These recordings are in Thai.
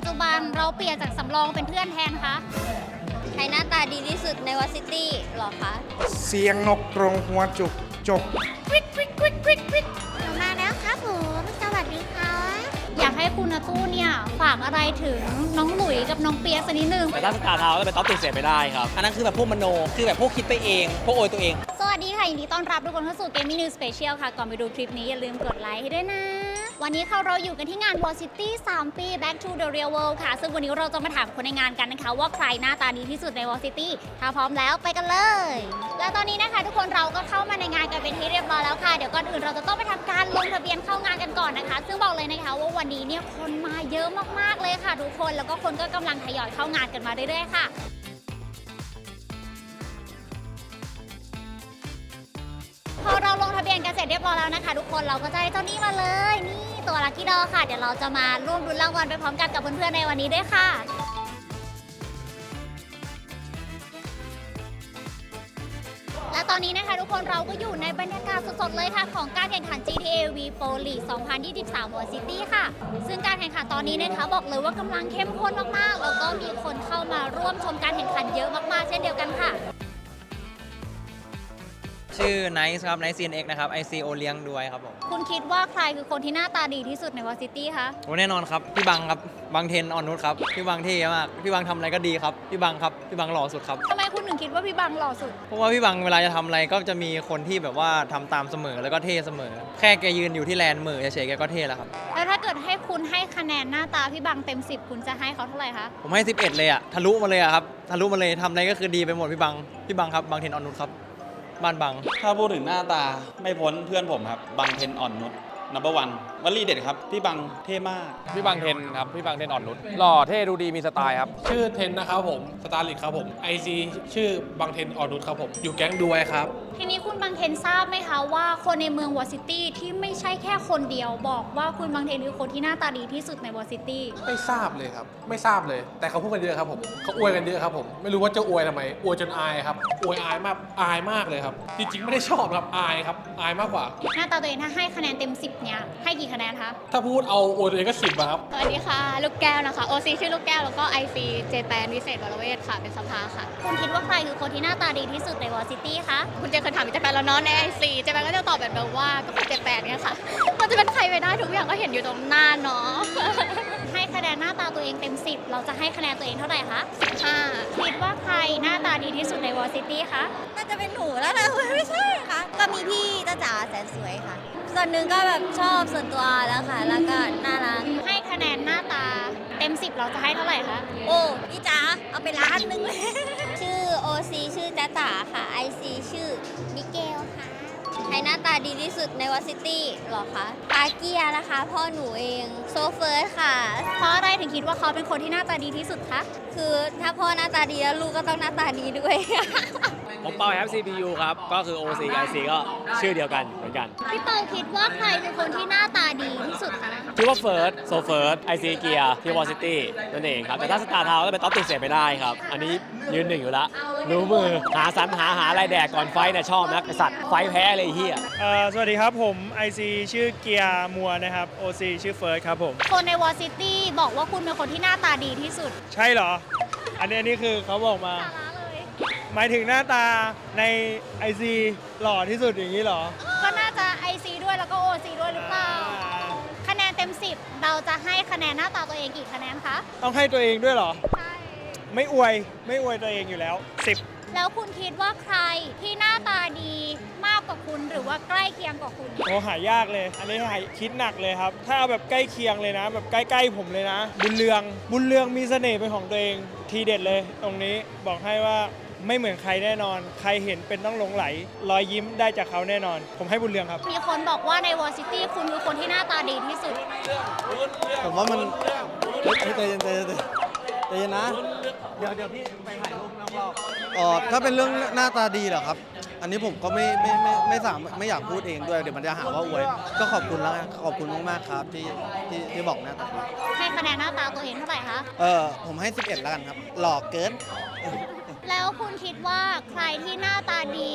ปัจจุบันเราเปลี่ยนจากสำรองเป็นเพื่อนแทนคะใครหน้าตาดีที่สุดในวอซิตี้หรอคะเสียงนกตรงหัวจุกจกควิกควิกควิกควิกควิกหนูมาแล้วครับผมสวัสดีค่ะอยากให้คุณอาตู้เนี่ยฝากอะไรถึงน้องหลุยกับน้องเปียกสักนิดนึงแต่ถ้าสตาร์ทาวน์ก็เป็นท็อปติดเสียไปได้ครับ อันนั้นคือแบบพวกมโน คือแบบพวกคิดไปเอง พวกโอยตัวเอง สวัสดีค่ะยินดีต้อนรับทุกคนเข้าสู่ Gaming News Special ค่ะ ก่อนไปดูคลิปนี้อย่าลืมกดไลค์ให้ด้วยนะ วันนี้ค่ะเราอยู่กันที่งาน Wall City 3 ปี Back to the Real World ค่ะ ซึ่งวันนี้เราจะมาถามคนในงานกันนะคะ ว่าใครหน้าตาดีที่สุดใน Wall City ถ้าพร้อมแล้วไปกันเลย และตอนนี้นะคะ ทุกคนเราก็เข้ามาในงานกันเป็นที่เรียบร้อยแล้วค่ะ เดี๋ยวก่อนอื่นเราจะต้องไปทำการลงทะเบียนเข้างานกันก่อนนะคะ ซึ่งบอกเลยนะคะว่าวันนี้เนี่ยคนมาเยอะมากๆเลยค่ะ ทุกคน แล้วก็คนก็กำลังทยอยเข้างานกันมาเรื่อยๆค่ะ เราลงทะเบียนกันเสร็จเรียบร้อยแล้วนะคะ ทุกคนเราก็จะได้เจ้านี้มาเลย นี่ตัวลัคกี้ดอค่ะ เดี๋ยวเราจะมาร่วมรุ้นรางวัลไปพร้อมกันกับเพื่อนๆในวันนี้ด้วยค่ะ และตอนนี้นะคะทุกคนเราก็อยู่ในบรรยากาศสดๆเลยค่ะ ของการแข่งขัน GTA V Pro League 2023 World City ค่ะ ซึ่งการแข่งขันตอนนี้นะคะบอกเลยว่ากำลังเข้มข้นมากๆ แล้วก็มีคนเข้ามาร่วมชมการแข่งขันเยอะมากๆ เช่นเดียวกันค่ะ ชื่อ Nice ครับ Nice CNX นะครับ IC โอเลี้ยงด้วยครับผมคุณคิดว่าใครคือคนที่หน้าตาดีที่สุดใน World City คะ โอ้แน่นอนครับ พี่บังครับบังเทนออนนุชครับ พี่บังเท่มาก พี่บังทำอะไรก็ดีครับ พี่บังครับ พี่บังหล่อสุดครับ ทำไมคุณถึงคิดว่าพี่บังหล่อสุด เพราะว่าพี่บังเวลาจะทำอะไรก็จะมีคนที่แบบว่าทำตามเสมอแล้วก็เท่เสมอ แค่แกยืนอยู่ที่แลนด์เหมือเฉยๆแกก็เท่แล้วครับ แล้วถ้าเกิดให้คุณให้คะแนนหน้าตาพี่บังเต็ม 10 คุณจะให้เขาเท่าไหร่คะ ผมให้ 11 เลยอะทะลุมาเลยอะครับ ทะลุมาเลยทำอะไรก็คือดีไปหมดพี่บัง พี่บังครับ บังเทนออนนุชครับ บ้านบัง ถ้าพูดถึงหน้าตาไม่พ้นเพื่อนผมครับ บังเทนอ่อนนุชนับวัน วลีเด็ดครับ พี่บังเท่มาก พี่บางเทนครับ พี่บางเทนอ่อนนุชหล่อเท่ดูดีมีสไตล์ครับ ชื่อเทนนะครับผม สตาร์ลิกครับผม IC ชื่อบางเทนออนุชครับผม อยู่แก๊งด้วยครับ ทีนี้คุณบังเทนทราบไหมคะว่าคนในเมืองวอซิตี้ที่ไม่ใช่แค่คนเดียว บอกว่าคุณบังเทนคือคนที่หน้าตาดีที่สุดในวอซิตี้ไม่ทราบเลยครับ ไม่ทราบเลย แต่เขาพูดกันเยอะครับผม เขาอวยกันเยอะครับผม ไม่รู้ว่าจะอวยทำไม อวยจนอายครับ อวยอายมาก อายมากเลยครับ จริงๆไม่ได้ชอบครับ อายครับ อายมากกว่า หน้าตาตัวเองถ้าให้คะแนนเต็ม 10 เนี่ย ให้กี่คะแนนคะถ้าพูดเอาอวยตัวเองก็สิบอะครับสวัสดีค่ะ ลูกแก้วนะคะ OC ชื่อลูกแก้วแล้วก็ IC เจแปนวิเศษวรเวทค่ะ เป็นสภาค่ะ คุณคิดว่าใครคือคนที่หน้าตาดีที่สุดในวอซิตี้คะ คุณเจเคยถามเจแปนแล้วเนาะใน IC เจแปนก็จะตอบแบบเดิมว่าก็คือเจแปนเนี่ยค่ะ มันจะเป็นใครไปได้ทุกอย่างก็เห็นอยู่ตรงหน้าเนาะ ให้คะแนนหน้าตาตัวเองเต็ม 10 เราจะให้คะแนนตัวเองเท่าไหร่คะ15คิดว่าใครหน้าตาดีที่สุดในวอซิตี้คะ น่าจะเป็นหนูแล้วนะไม่ใช่ค่ะ ก็มีพี่จ้าจ๋าแสนสวยค่ะ ส่วนหนึ่งก็แบบชอบส่วนตัวแล้วค่ะ แล้วก็น่ารัก ให้คะแนนหน้าตาเต็ม 10 เราจะให้เท่าไหร่คะ โอ้พี่จ๋าเอาไปล้านหนึ่งเลย ชื่อ OC ชื่อจ้าจ๋าค่ะ IC ชื่อมิเกลค่ะ ใครหน้าตาดีที่สุดในวอซิตี้หรอคะปาเกียนะคะ พ่อหนูเองโซเฟิร์สค่ะ เพราะอะไรถึงคิดว่าเขาเป็นคนที่หน้าตาดีที่สุดคะ คือถ้าพ่อหน้าตาดีแล้วลูกก็ต้องหน้าตาดีด้วย ผมเปาแอป CPU ครับ ก็คือ OC IC ก็ชื่อเดียวกันเหมือนกัน พี่เปาคิดว่าใครเป็นคนที่หน้าตาดีที่สุดคะ คิดว่า First So First IC Gear ที่ Wall City นั่นเองครับ แต่ถ้า Star Town ก็เป็นท็อปติดเสียไปได้ครับ อันนี้ยืนหนึ่งอยู่แล้ว รู้มือ หาสรรหาหาอะไรแดกก่อนไฟท์เนี่ยชอบนะไอสัตว์ไฟท์แพ้เลยไอ้เฮีย เอ่อสวัสดีครับผม IC ชื่อเกียร์มัวนะครับ OC ชื่อเฟิร์สครับผม คนในวอซิตี้บอกว่าคุณเป็นคนที่หน้าตาดีที่สุด ใช่เหรอ อันนี้อันนี้คือเขาบอกมา สาระเลย หมายถึงหน้าตาใน IC หล่อที่สุดอย่างนี้เหรอก็น่าจะ IC ด้วยแล้วก็ OC ด้วยหรือเปล่าอ่า คะแนนเต็ม 10 เราจะให้คะแนนหน้าตาตัวเองกี่คะแนนคะต้องให้ตัวเองด้วยเหรอ ใช่ ไม่อวยไม่อวยตัวเองอยู่แล้ว 10 แล้วคุณคิดว่าใครที่หน้าตาดีมากกว่าคุณหรือว่าใกล้เคียงกว่าคุณ โอ้หายากเลย อันนี้หายคิดหนักเลยครับ ถ้าเอาแบบใกล้เคียงเลยนะ แบบใกล้ๆผมเลยนะ บุญเรือง บุญเรืองมีเสน่ห์เป็นของตัวเอง ทีเด็ดเลย ตรงนี้บอกให้ว่า ไม่เหมือนใครแน่นอน ใครเห็นเป็นต้องหลงไหล รอยยิ้มได้จากเขาแน่นอน ผมให้บุญเรืองครับ มีคนบอกว่าในวอซิตี้คุณคือคนที่หน้าตาดีที่สุด ผมว่ามันเฮ้ยใจเย็นใจเย็นใจเย็นใจเย็นนะเดี๋ยวเดี๋ยวพี่ไปถ่ายรูปนอกรอบอ๋อถ้าเป็นเรื่องหน้าตาดีเหรอครับ อันนี้ผมก็ไม่ไม่ไม่ไม่สามไม่อยากพูดเองด้วยเดี๋ยวมันจะหาว่าอวย ก็ขอบคุณแล้วกันขอบคุณมากๆครับที่ที่ที่บอกหน้าตาดีให้คะแนนหน้าตาตัวเองเท่าไหร่คะ เออผมให้ 11แล้วกันครับ หล่อเกิน แล้วคุณคิดว่าใครที่หน้าตาดี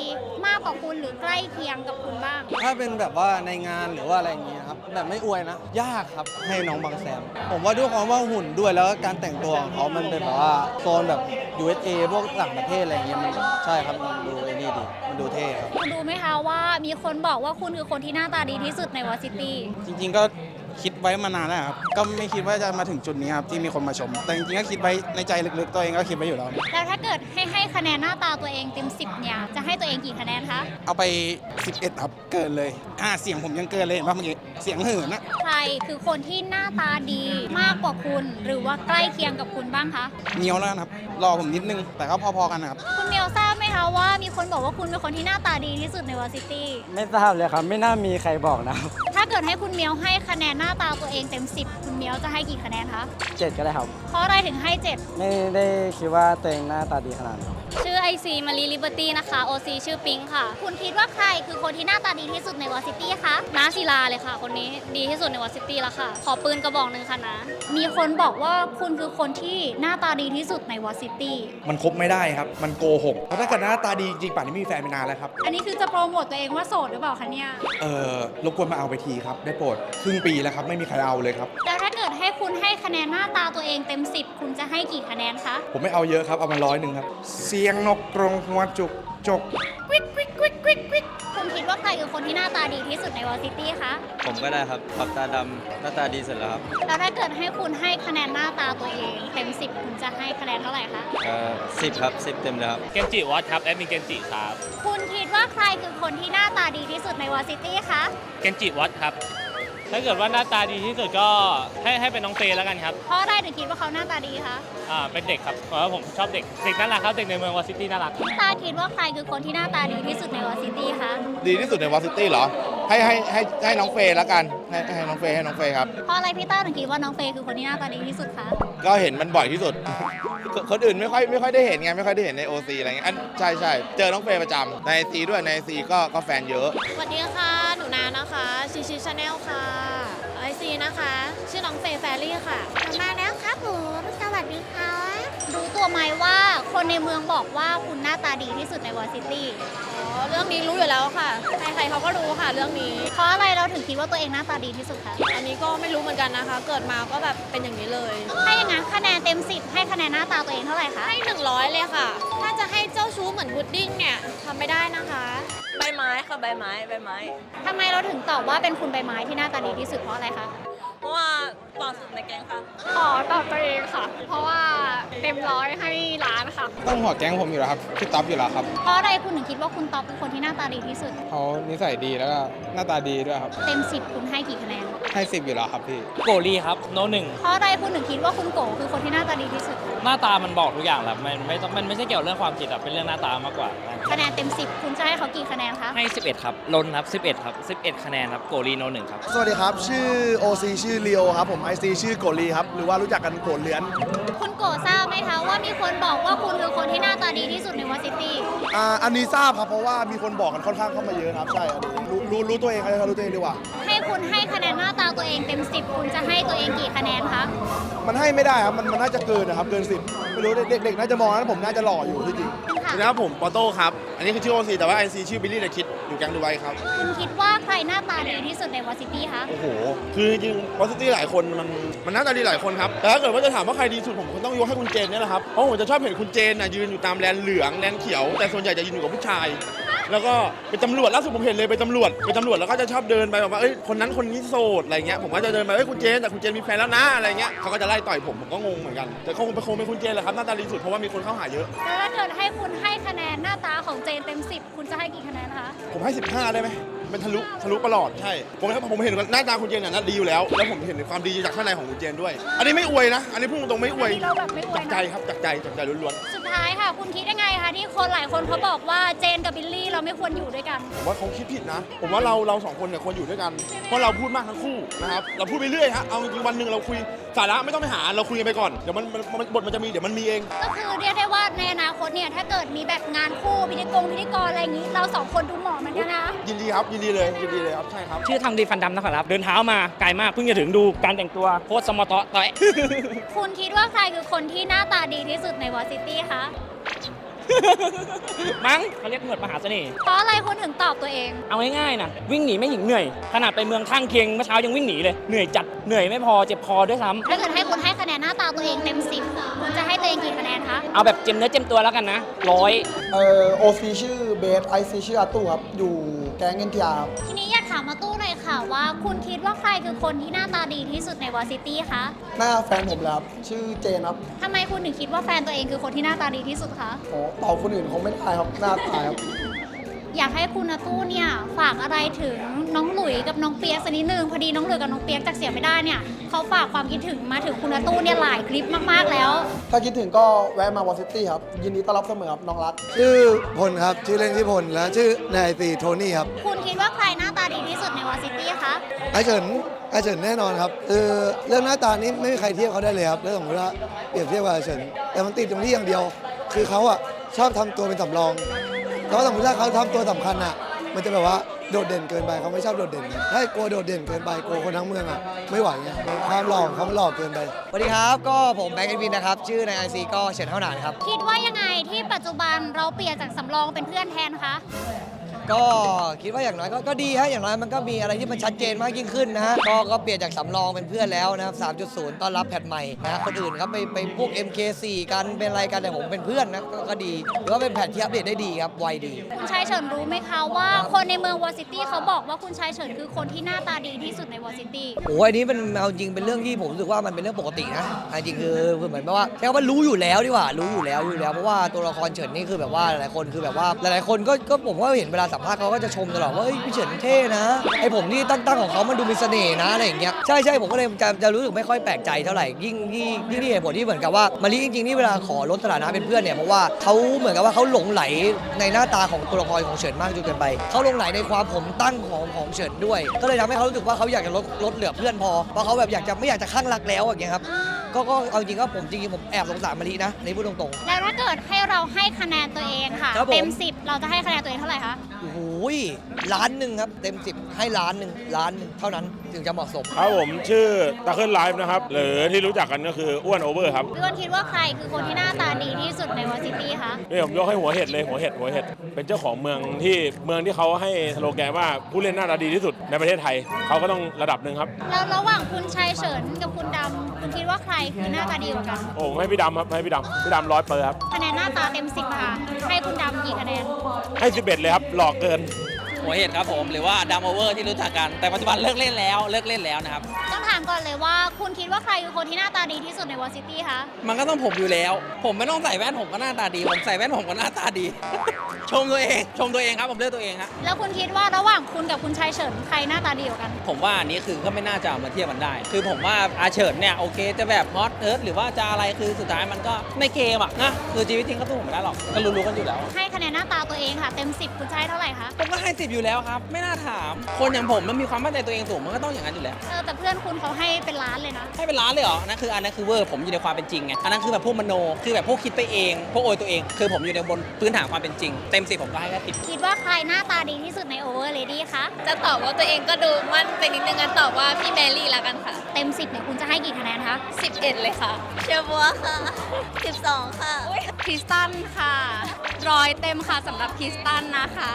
มากกว่าคุณหรือใกล้เคียงกับคุณบ้าง ถ้าเป็นแบบว่าในงานหรือว่าอะไรอย่างเงี้ยครับแบบไม่อวยนะ ยากครับให้น้องบางแซมผมว่าด้วยความว่าหุ่นด้วยแล้วก็การแต่งตัวของเขามันเป็นแบบว่าโซนแบบ USA พวกต่างประเทศอะไรอย่างเงี้ยมันใช่ครับมันดูไอ้นี่ดีมันดูเท่ครับ คุณดูไหมคะว่ามีคนบอกว่าคุณคือคนที่หน้าตาดีที่สุดในวอซิตี้จริง ๆก็ คิดไว้มานานแล้วครับก็ไม่คิดว่าจะมาถึงจุดนี้ครับที่มีคนมาชม แต่จริงๆก็คิดไว้ในใจลึกๆตัวเองก็คิดไว้อยู่แล้ว แล้วถ้าเกิดให้ให้คะแนนหน้าตาตัวเองเต็ม10เนี่ยจะให้ตัวเองกี่คะแนนคะ เอาไป 11ครับเกินเลยอ่าเสียงผมยังเกินเลยเห็นป่ะเมื่อกี้เสียงเหินนะใครคือคนที่หน้าตาดีมากกว่าคุณ หรือว่าใกล้เคียงกับคุณบ้างคะเนียวแล้วนะครับ รอผมนิดนึง แต่ก็พอๆกันนะครับ คุณเมียวทราบไหมคะว่ามีคนบอกว่าคุณเป็นคนที่หน้าตาดีที่สุดในวอซิตี้ ไม่ทราบเลยครับ ไม่น่ามีใครบอกนะถ้าเกิดให้คุณเมียวให้คะแนนหน้าตาตัวเองเต็ม 10 คุณเมียวจะให้กี่คะแนนคะ เจ็ดก็ได้ครับ เพราะอะไรถึงให้ไม่ได้คิดว่าตัวเองหน้าตาดีขนาดนั้นชื่อ IC มารีลิเบอร์ตี้นะคะ OC ชื่อปิงค่ะ7คุณคิดว่าใครคือคนที่หน้าตาดีที่สุดในวอซิตี้คะ น้าศิลาเลยค่ะ คนนี้ดีที่สุดในวอซิตี้แล้วค่ะ ขอปืนกระบอกหนึ่งค่ะนะ มีคนบอกว่าคุณคือคนที่หน้าตาดีที่สุดในวอซิตี้ มันคบไม่ได้ครับ มันโกหกเพราะถ้าเกิดหน้าตาดีจริงป่านนี้มีแฟนไปนานแล้วครับ อันนี้คือจะโปรโมทตัวเองว่าโสดหรือเปล่าคะเนี่ย เออรบกวนมาเอาไปทีครับได้โปรดครึ่งปีแล้วครับไม่มีใครเอาเลยครับ แล้วถ้าเกิดให้คุณให้คะแนนหน้าตาตัวเองเต็ม 10 คุณจะให้กี่คะแนนคะ ผมไม่เอาเยอะครับเอามาร้อยหนึ่งครับ เสียงนกกรงหัวจุกจก คุณคิดว่าใครคือคนที่หน้าตาดีที่สุดในวอซิตี้คะ ผมก็ได้ครับขอบตาดำหน้าตาดีเสร็จแล้วครับแล้วถ้าเกิดให้คุณให้คะแนนหน้าตาตัวเองเต็ม10 คุณจะให้คะแนนเท่าไหร่คะ เอ่อสิบครับสิบเต็มเลยครับ เกนจิวัตครับแอดมินเกนจิครับคุณคิดว่าใครคือคนที่หน้าตาดีที่สุดในวอซิตี้คะ เกนจิวัตครับ ถ้าเกิดว่าหน้าตาดีที่สุดก็ให้ให้เป็นน้องเฟย์แล้วกันครับเพราะอะไรถึงคิดว่าเขาหน้าตาดีคะอ่าเป็นเด็กครับเพราะว่าผมชอบเด็กเด็กน่ารักครับเด็กในเมืองวอซิตี้น่ารักตาคิดว่าใครคือคนที่หน้าตาดีที่สุดในวอซิตี้คะดีที่สุดในวอซิตี้เหรอ ให้ให้ให้ให้น้องเฟย์แล้วกันให้ให้น้องเฟย์ให้น้องเฟย์ครับ เพราะอะไรพี่ต้าถึงคิดว่าน้องเฟย์คือคนที่หน้าตาดีที่สุดคะก็เห็นมันบ่อยที่สุด คนอื่นไม่ค่อยไม่ค่อยได้เห็นไงไม่ค่อยได้เห็นใน OC อะไรเงี้ยอันใช่ใช่เจอน้องเฟย์ประจำใน c ด้วยใน c ก็ก็แฟนเยอะ สวัสดีค่ะ หนูนานะคะชิชิชาแนลค่ะ IC นะคะ ชื่อน้องเฟย์แฟรี่ค่ะ มาแล้วครับผมสวัสดีค่ะรู้ตัวไหมว่าคนในเมืองบอกว่าคุณหน้าตาดีที่สุดในวอซิตี้อ๋อเรื่องนี้รู้อยู่แล้วค่ะ ใครๆเขาก็รู้ค่ะเรื่องนี้ เพราะอะไรเราถึงคิดว่าตัวเองหน้าตาดีที่สุดคะอันนี้ก็ไม่รู้เหมือนกันนะคะ เกิดมาก็แบบเป็นอย่างนี้เลยถ้าอย่างนั้นคะแนนเต็ม 10 ให้คะแนนหน้าตาตัวเองเท่าไหร่คะให้100 เลยค่ะ ถ้าจะให้เจ้าชู้เหมือนพุดดิ้งเนี่ย ทำไม่ได้นะคะใบไม้ค่ะใบไม้ใบไม้ ทำไมเราถึงตอบว่าเป็นคุณใบไม้ที่หน้าตาดีที่สุดเพราะอะไรคะ เพราะว่าหล่อสุดในแก๊งค่ะขอตอบตัวเองค่ะ เพราะว่าเต็มร้อยให้ล้านค่ะ ต้องหัวแก๊งผมอยู่แล้วครับพี่ต๊อบอยู่แล้วครับเพราะอะไรคุณถึงคิดว่าคุณตอบเป็นคนที่หน้าตาดีที่สุด เขานิสัยดีแล้วก็หน้าตาดีด้วยครับ เต็ม10คุณให้กี่คะแนน ให้สิบอยู่แล้วครับพี่ โกลีครับ โนหนึ่ง เพราะอะไรคุณถึงคิดว่าคุณโกคือคนที่หน้าตาดีที่สุด หน้าตามันบอกทุกอย่างแหละมันไม่ต้องมันไม่ใช่เกี่ยวเรื่องความคิดอะเป็นเรื่องหน้าตามากกว่า คะแนนเต็ม 10 คุณจะให้เขากี่คะแนนคะให้ 11 ครับล้นครับ 11 ครับ 11 คะแนนครับ โกลีโนหนึ่งครับ สวัสดีครับ ชื่อ OC ชื่อลีโอครับ ผม IC ชื่อโกลีครับ หรือว่ารู้จักกันโกเลือนคุณ โกทราบไหมคะว่ามีคนบอกว่าคุณคือคนที่หน้าตาดีที่สุดในวอซิตี้อ่าอันนี้ทราบครับเพราะว่ามีคนบอกกันค่อนข้างเข้ามาเยอะครับใช่อันนี้รู้รู้รู้ตัวเองครับรู้ตัวเองดีกว่า ให้คุณให้คะแนนหน้าตาตัวเองเต็ม 10 คุณจะให้ตัวเองกี่คะแนนคะมันให้ไม่ได้ครับมันมันน่าจะเกินนะครับเกินสิบไม่รู้เด็กเด็กๆน่าจะมองนะผมน่าจะหล่ออยู่ที่จริงค่ะนะครับผมปอโต้ครับ อันนี้คือชื่อ OC แต่ว่า IC ชื่อบิลลี่เดอะคิดอยู่แก๊งดูไบครับ คุณคิดว่าใครหน้าตาดีที่สุดในวอซิตี้คะ โอ้โห คือจริงๆวอซิตี้หลายคนมันมันหน้าตาดีหลายคนครับ แต่ถ้าเกิดว่าจะถามว่าใครดีสุดผมคงต้องยกให้คุณเจนเนี่ยแหละครับ เพราะผมจะชอบเห็นคุณเจนน่ะยืนอยู่ตามแลนเหลืองแลนเขียว แต่ส่วนใหญ่จะยืนอยู่กับผู้ชาย แล้วก็เป็นตำรวจล่าสุดผมเห็นเลยเป็นตำรวจเป็นตำรวจแล้วก็จะชอบเดินไปแบบว่าเอ้ยคนนั้นคนนี้โสดอะไรเงี้ยผมก็จะเดินไปเอ้ยคุณเจนแต่คุณเจนมีแฟนแล้วนะอะไรเงี้ยเขาก็จะไล่ต่อยผมผมก็งงเหมือนกันแต่คงเป็นคงเป็นคุณเจนแหละครับหน้าตาดีสุดเพราะว่ามีคนเข้าหาเยอะแล้วถ้าเกิดให้คุณให้คะแนนหน้าตาของเจนเต็ม 10 คุณจะให้กี่คะแนนคะผมให้ 15 ได้ไหมมันทะลุทะลุประหลอดใช่ผมผมเห็นว่าหน้าตาคุณเจนน่ะดีอยู่แล้วแล้วผมเห็นความดีจากข้างในของคุณเจนด้วย อันนี้ไม่อวยนะ อันนี้พูดตรงๆไม่อวยอันนี้เราแบบไม่อวยนะ จากใจครับจากใจจากใจล้วนสุดท้ายค่ะ คุณคิดยังไงคะที่คนหลายคนเขาบอกว่าเจนกับบิลลี่เราไม่ควรอยู่ด้วยกันๆผมว่าเขาคิดผิดนะ ผมว่าเราเราสองคนเนี่ยควรอยู่ด้วยกัน เพราะเราพูดมากทั้งคู่นะครับ เราพูดไปเรื่อยฮะ เอาจริงๆวันหนึ่งเราคุยสาระไม่ต้องไปหา เราคุยกันไปก่อน เดี๋ยวมันมันมันบทมันจะมีเดี๋ยวมันมีเอง ก็คือเรียกได้ว่าในอนาคตเนี่ยถ้าเกิดมีแบบงานคู่พิธีกรพิธีกรอะไรอย่างนี้ เราสองคนดูเหมาะเหมือนกันนะ ยินดีครับ ยินดีเลยยินดีเลยครับใช่ครับ ชื่อทางดีฟันดำนะครับเดินเท้ามาไกลมากเพิ่งจะถึงดูการแต่งตัวโพสต์สมอตอต่อย คุณคิดว่าใครคือคนที่หน้าตาดีที่สุดในวอซิตี้คะ มั้งเขาเรียกหนวดมหาเสน่ห์ เพราะอะไรคุณถึงตอบตัวเอง เอาง่ายๆนะวิ่งหนีไม่หญิงเหนื่อย ขนาดไปเมืองข้างเคียงเมื่อเช้ายังวิ่งหนีเลย เหนื่อยจัด เหนื่อยไม่พอเจ็บคอด้วยซ้ำถ้าเกิดให้คุณให้คะแนนหน้าตาตัวเองเต็มสิบคุณจะให้ตัวเองกี่คะแนนคะเอาแบบเจ็มเนื้อเจ็มตัวแล้วกันนะร้อยเออโอซีชื่อเบสไอซีชื่ออาตู้ครับ อยู่แก๊งเอ็นทีอาร์ทีนี้อยากถามมาตู้หน่อยค่ะว่า คุณคิดว่าใครคือคนที่หน้าตาดีที่สุดในวอซิตี้คะหน้าแฟนผมเลยครับ ชื่อเจนครับทำไมคุณถึงคิดว่าแฟนตัวเองคือคนที่หน้าตาดีที่สุดคะ โอ้ตอบคนอื่นคงไม่ได้ครับหน้าตายครับ อยากให้คุณอาตู้เนี่ยฝากอะไรถึงน้องหลุยกับน้องเปียกสักนิดนึงพอดีน้องหลุยกับน้องเปียกจากเสียไม่ได้เนี่ยเขาฝากความคิดถึงมาถึงคุณอาตู้เนี่ยหลายคลิปมากๆแล้ว ถ้าคิดถึงก็แวะมาวอซิตี้ครับ ยินดีต้อนรับเสมอครับน้องรัก ชื่อพลครับ ชื่อเล่นชื่อพลและชื่อนายตีโทนี่ครับคุณคิดว่าใครหน้าตาดีที่สุดในวอซิตี้คะไอเฉินไอเฉินแน่นอนครับคือเรื่องหน้าตานี้ไม่มีใครเทียบเขาได้เลยครับแล้วสมมติว่าเปรียบเทียบกับไอเฉินแต่มันติดตรงที่อย่างเดียว คือเขาอะ ชอบทำตัวเป็นสำรองแล้วสมมติถ้าเขาทำตัวสำคัญอะมันจะแบบว่าโดดเด่นเกินไปเขาไม่ชอบโดดเด่นไงถ้ากลัวโดดเด่นเกินไปกลัวคนทั้งเมืองอะไม่ไหวไงความหล่อของเขามันหล่อเกินไป สวัสดีครับ ก็ผมแบงค์เอ็นวินนะครับ ชื่อในไอซีก็เฉินเท่าหนานครับ คิดว่ายังไงที่ปัจจุบันเราเปลี่ยนจากสำรองเป็นเพื่อนแทนคะ ก็คิดว่าอย่างน้อยก็ก็ดีฮะอย่างน้อยมันก็มีอะไรที่มันชัดเจนมากยิ่งขึ้นนะฮะก็ก็เปลี่ยนจากสำรองเป็นเพื่อนแล้วนะครับ3.0 ต้อนรับแพทใหม่นะฮะคนอื่นครับไปไปพวก MK4 กันเป็นอะไรกันแต่ผมเป็นเพื่อนนะก็ก็ดีหรือว่าเป็นแพทที่อัปเดตได้ดีครับไวดี คุณชายเฉินรู้ไหมคะว่าคนในเมืองวอซิตี้เขาบอกว่าคุณชายเฉินคือคนที่หน้าตาดีที่สุดในวอซิตี้ โอ้ยอันนี้มันเอาจริงเป็นเรื่องที่ผมรู้สึกว่ามันเป็นเรื่องปกตินะเอาจริงคือคือเหมือนแบบว่าใช้คำว่ารู้อยู่แล้วดีกว่ารู้อยู่แล้วอยู่แล้วเพราะว่าตัวละครเฉินนี่คือแบบว่าหลายๆคนคือแบบว่าหลายๆคนก็ก็ผมก็เห็นเวลาสัมภาษณ์เขาก็จะชมตลอดว่าเฮ้ยพี่เฉินเท่นะไอผมนี่ตั้งๆของเขามันดูมีเสน่ห์นะอะไรอย่างเงี้ยใช่ใช่ผมก็เลยจะจะรู้สึกไม่ค่อยแปลกใจเท่าไหร่ยิ่งยิ่งยิ่งที่เหตุผลที่เหมือนกับว่ามารีจริงๆนี่เวลาขอลดสถานะเป็นเพื่อนเนี่ยเพราะว่าเขาเหมือนกับว่าเขาหลงไหลในหน้าตาของตัวละครของเฉินมากจนเกินไปเขาหลงไหลในความผมตั้งของของเฉินด้วย ก็เลยทำให้เขารู้สึกว่าเขาอยากจะลดลดเหลือเพื่อนพอเพราะเขาแบบอยากจะไม่อยากจะข้างรักแล้วอย่างเงี้ยครับก็ก็เอาจริงก็ผมจริงๆผมแอบสงสารมารีนะในพูดตรงๆแล้วถ้าเกิดให้เราให้คะแนนตัวเองค่ะ ครับผม เต็ม 10 เราจะให้คะแนนตัวเองเท่าไหร่คะ โอ้โหล้านหนึ่งครับ เต็มสิบให้ล้านหนึ่งล้านหนึ่งเท่านั้นถึงจะเหมาะสม ครับผมชื่อตาเคิลไลฟ์นะครับ หรือที่รู้จักกันก็คืออ้วนโอเวอร์ครับพี่อ้วนคิดว่าใครคือคนที่หน้าตาดีที่สุดในวอซิตี้คะ นี่ผมยกให้หัวเห็ดเลยหัวเห็ดหัวเห็ดเป็นเจ้าของเมืองที่เมืองที่เขาให้สโลแกนว่าผู้เล่นหน้าตาดีที่สุดในประเทศไทยเขาก็ต้องระดับหนึ่งครับ แล้วระหว่างคุณชายเฉินกับคุณดำคุณคิดว่าใครคือหน้าตาดีกว่ากัน โอ้ผมให้พี่ดำครับให้พี่ดำพี่ดำร้อยเปอร์ครับคะแนนหน้าตาเต็ม10ค่ะให้คุณดำกี่คะแนนให้11เลยครับหลอกเกินหัวเห็ดครับผม หรือว่าดัมโอเวอร์ที่รู้จักกัน แต่ปัจจุบันเลิกเล่นแล้ว เลิกเล่นแล้วนะครับ ต้องถามก่อนเลยว่า คุณคิดว่าใครคือคนที่หน้าตาดีที่สุดในวอซิตี้คะมันก็ต้องผมอยู่แล้ว ผมไม่ต้องใส่แว่นผมก็หน้าตาดี ผมใส่แว่นผมก็หน้าตาดี ชมตัวเอง ชมตัวเองครับ ผมเลือกตัวเองครับแล้วคุณคิดว่าระหว่างคุณกับคุณชายเฉินใครหน้าตาดีกว่ากัน ผมว่าอันนี้คือก็ไม่น่าจะเอามาเทียบกันได้ คือผมว่าอาเฉินเนี่ยโอเคจะแบบฮอตเอิร์ธหรือว่าจะอะไรคือสุดท้ายมันก็ในเกมอะนะ คือชีวิตจริงก็สู้ผมไม่ได้หรอก ก็รู้ๆกันอยู่แล้ว ให้คะแนนหน้าตาตัวเองค่ะ เต็ม 10 คุณชายเท่าไหร่คะผมก็ให้สิบอยู่แล้วครับ ไม่น่าถาม คนอย่างผมมันมีความมั่นใจตัวเองสูงมันก็ต้องอย่างนั้นอยู่แล้ว เออแต่เพื่อนคุณเขาให้เป็นล้านเลยนะ ให้เป็นล้านเลยเหรออันนั่นคืออันนั้นคือเวอร์ผมอยู่ในความเป็นจริงไงอันนั้นคือแบบพวกมโนคือแบบพวกคิดไปเอง พวกโอยตัวเอง คือผมอยู่ในบนพื้นฐานความเป็นจริง เต็มสิบผมก็ให้แค่สิบคิดว่าใครหน้าตาดีที่สุดในโอเวอร์เลดี้คะจะตอบว่าตัวเองก็ดูมั่นใจนิดนึงกันตอบว่าพี่แมรี่ละกันค่ะ เต็ม10เนี่ยคุณจะให้กี่คะแนนคะ11 เลยค่ะ เชียร์บัวค่ะ 12 ค่ะคริสตันค่ะร้อยเต็มค่ะสำหรับคริสตันนะคะ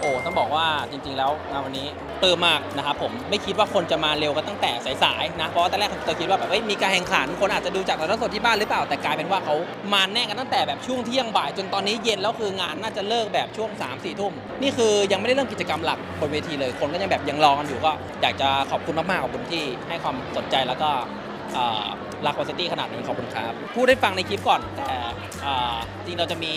โอ้ต้องบอกว่าจริง ๆ แล้วงานวันนี้ปลื้มมากนะครับผมไม่คิดว่าคนจะมาเร็วกันตั้งแต่สายนะเพราะว่าตอนแรกผมเคยคิดว่าแบบเอ้ยมีการแข่งขันคนอาจจะดูจากตอนสดที่บ้านหรือเปล่าแต่กลายเป็นว่าเขามาแน่กันตั้งแต่แบบช่วงเที่ยงบ่าย จนตอนนี้เย็นแล้วคืองานน่าจะเลิกแบบช่วง3ามสี่ทุ่มนี่คือยังไม่ได้เริ่มกิจกรรมหลักบนเวทีเลยคนก็ยังแบบยังรอกันอยู่ก็อยากจะขอบคุณมากๆขอบคุณที่ให้ความสนใจแล้วก็รักวอซิตี้ขนาดนี้ขอบคุณครับ พูดได้ฟังในคลิปก่อน แต่จริงเราจะมี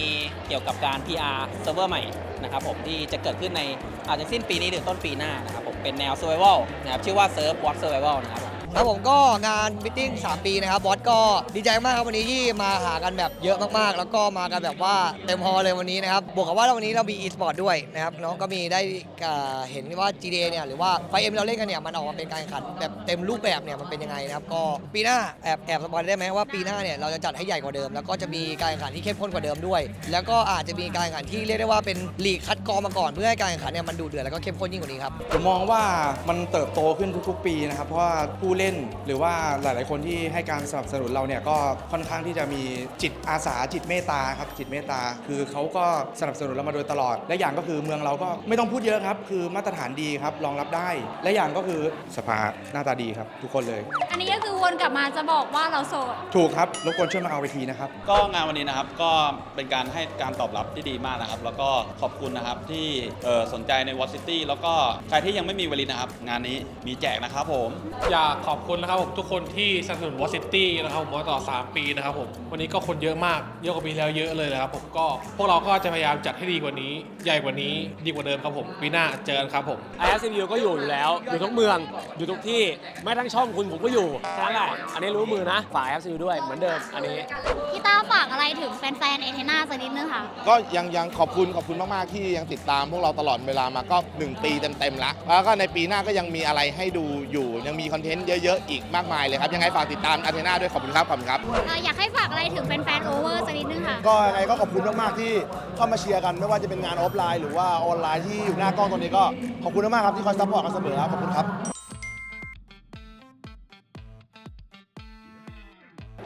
เกี่ยวกับการ PR เซิร์ฟเวอร์ใหม่นะครับผมที่จะเกิดขึ้นในอาจจะสิ้นปีนี้หรือต้นปีหน้านะครับผมเป็นแนว survival นะครับชื่อว่า Surf What Survival นะครับ ครับผมก็งานมิทติ้ง3ปีนะครับบอสก็ดีใจมากครับวันนี้ที่มาหากันแบบเยอะมากๆ แล้วก็มากันแบบว่าเต็มฮอลเลยวันนี้นะครับบวกกับว่าวันนี้เรามี e-sport ด้วยนะครับน้องก็มีได้อ่าเห็นว่า GTA เนี่ยหรือว่าไฟเอ็มเราเล่นกันเนี่ยมันออกมาเป็นการแข่งขันแบบเต็มรูปแบบเนี่ยมันเป็นยังไงนะครับก็ปีหน้าแอบแอบสปอยได้ไหมว่าปีหน้าเนี่ยเราจะจัดให้ใหญ่กว่าเดิม แล้วก็จะมีการแข่งขันที่เข้มข้นกว่าเดิมด้วย แล้วก็อาจจะมีการแข่งขันที่เรียกได้ว่าเป็นลีกคัดกรองมาก่อนเพื่อให้การแข่งขันเนี่ยมันดูเดือดแล้วก็เข้มข้นยิ่งกว่านี้ครับ ผมมองว่ามันเติบโตขึ้นทุกๆ ปีนะครับ เพราะว่าผู้เล่น หรือว่าหลาย ๆ คนที่ให้การสนับสนุนเราเนี่ยก็ค่อนข้างที่จะมีจิตอาสาจิตเมตตาครับจิตเมตตา คือเขาก็สนับสนุนเรามาโดยตลอด และอย่างก็คือเมืองเราก็ไม่ต้องพูดเยอะครับ คือมาตรฐานดีครับรองรับได้ และอย่างก็คือสภาหน้าตาดีครับ ทุกคนเลย อันนี้ก็คือวนกลับมาจะบอกว่าเราโสด ถูกครับรบกวนช่วยมาเอาไปทีนะครับ ก็งานวันนี้นะครับก็เป็นการให้การตอบรับที่ดีมากนะครับ แล้วก็ขอบคุณนะครับที่เอ่อสนใจในวอซิตี้แล้วก็ใครที่ยังไม่มีวลินนะครับ งานนี้มีแจกนะครับผม อยากขอบคุณนะครับผมทุกคนที่สนับสนุนวอซิตี้นะครับผมมาตลอด3ปีนะครับผมวันนี้ก็คนเยอะมากเยอะกว่าปีที่แล้วเยอะเลยนะครับผมก็พวกเราก็จะพยายามจัดให้ดีกว่านี้ ใหญ่กว่านี้ดีกว่าเดิมครับผมปีหน้าเจอกันครับผม ISCU ก็อยู่อยู่แล้ว อยู่ทุกเมือง อยู่ทุกที่แม้ทั้งช่องคุณผมก็อยู่แค่นั้นแหละอันนี้รู้มือนะฝ่าย ISCU ด้วยเหมือนเดิมอันนี้ พี่ต้าฝากอะไรถึงแฟนๆเอเทนาสักนิดนึงค่ะ ก็ยังยังขอบคุณขอบคุณมาก ๆ ที่ยังติดตามพวกเราตลอดเวลามาก็ 1 ปีเต็มๆแล้วแล้วก็ในปีหน้าก็ยังมีอะไรให้ดูอยู่ ยังมีคอนเทนต์เยอะๆอีกมากมายเลยครับยังไงฝากติดตามอาเทนาด้วยขอบคุณครับขอบคุณครับ เอ่ออยากให้ฝากอะไรถึงแฟนๆโอเวอร์สักนิดนึงค่ะ ก็ยังไงก็ขอบคุณมากๆที่เข้ามาเชียร์กัน ไม่ว่าจะเป็นงานออฟไลน์หรือว่าออนไลน์ที่อยู่หน้ากล้องตรงนี้ก็ขอบคุณมากๆครับที่คอยซัพพอร์ตกันเสมอครับขอบคุณครับ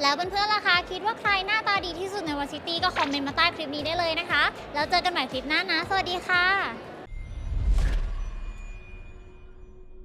แล้วเพื่อนๆล่ะคะคิดว่าใครหน้าตาดีที่สุดในวอซิตี้ก็คอมเมนต์มาใต้คลิปนี้ได้เลยนะคะ แล้วเจอกันใหม่คลิปหน้านะ สวัสดีค่ะ